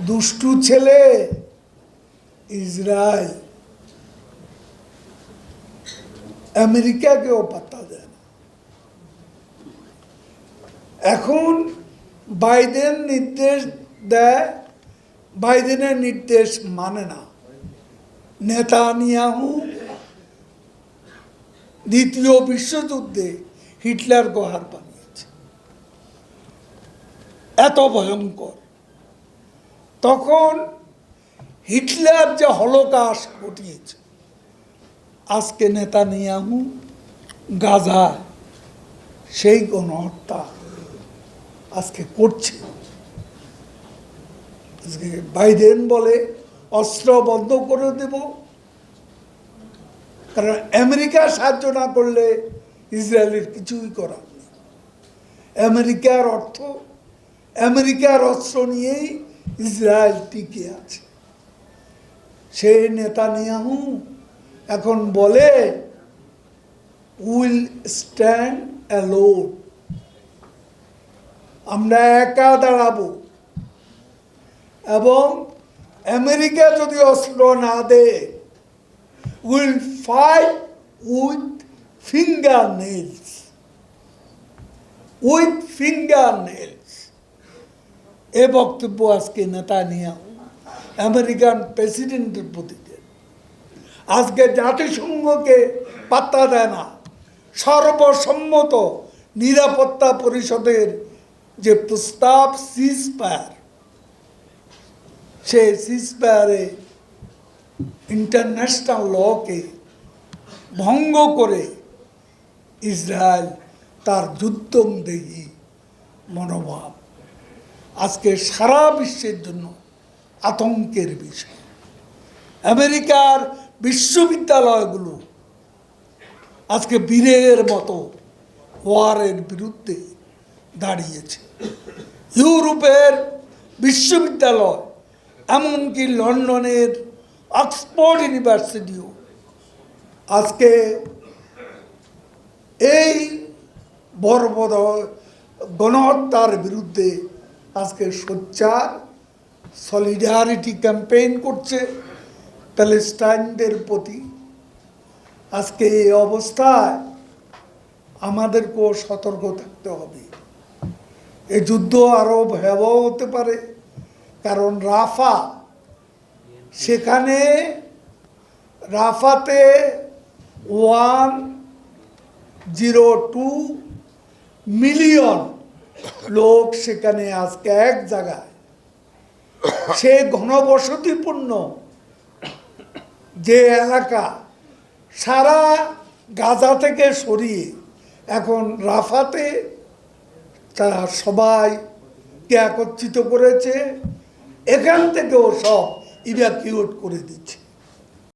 দুষ্টু ছেলে, ইসরায়েল। আমেরিকাকেও পাত্তা দেয় না। এখন বাইডেন নির্দেশ দেয়, বাইডেনের নির্দেশ মানে না। নেতানিয়াহু দ্বিতীয় বিশ্বযুদ্ধে হিটলার গোহার বানিয়েছে। এত ভয়ঙ্কর। তখন হিটলার যে হলোকাশ ঘটিয়েছে, আজকে নেতানিয়াহু গাজা সেই গণহত্যা আজকে করছে। আজকে বাইডেন বলে অস্ত্র বন্ধ করে দেব। কারণ আমেরিকা সাহায্য না করলে ইসরায়েলের কিছুই করার নেই। আমেরিকার অর্থ, আমেরিকার অস্ত্র নিয়েই ইসরায়েল টিকে আছে। সে নেতানিয়াহু এখন বলে উইল স্ট্যান্ড অ্যালোন আমরা একা দাঁড়াবো। এবং আমেরিকা যদি অস্ত্র না দেয় will fight with fingernails with fingernails এ বক্তব্য আজকে নেতা নিয়ে আমেরিকান প্রেসিডেন্টের প্রতি আজকে জাতিসংঘকে পাত্তা দেয় না। সর্বসম্মত নিরাপত্তা পরিষদের যে প্রস্তাব সিজ ফায়ার সে সিজ ফায়ারে ইন্টারন্যাশনাল লকে ভঙ্গ করে ইসরায়েল তার যুদ্ধমদেহী মনোভাব আজকে সারা বিশ্বের জন্য আতঙ্কের বিষয়। আমেরিকার বিশ্ববিদ্যালয়গুলো আজকে বীরের মতো ওয়ারের বিরুদ্ধে দাঁড়িয়েছে। ইউরোপের বিশ্ববিদ্যালয়, এমনকি লন্ডনের অক্সফোর্ড ইউনিভার্সিটিও আজকে এই বর্বর গণহত্যার বিরুদ্ধে আজকে সোচ্চার সলিডারিটি ক্যাম্পেইন করছে প্যালেস্টাইনদের প্রতি। আজকে এই অবস্থায় আমাদেরকেও সতর্ক থাকতে হবে। এই যুদ্ধ আরও ভয়াবহ হতে পারে, কারণ রাফা সেখানে রাফাতে ওয়ান জিরো টু মিলিয়ন লোক সেখানে আজকে এক জায়গায়। সে ঘনবসতিপূর্ণ যে এলাকা, সারা গাজা থেকে সরিয়ে এখন রাফাতে তারা সবাইকে একত্রিত করেছে। এখান থেকেও সব ইভ্যাকিউট করে দিচ্ছে।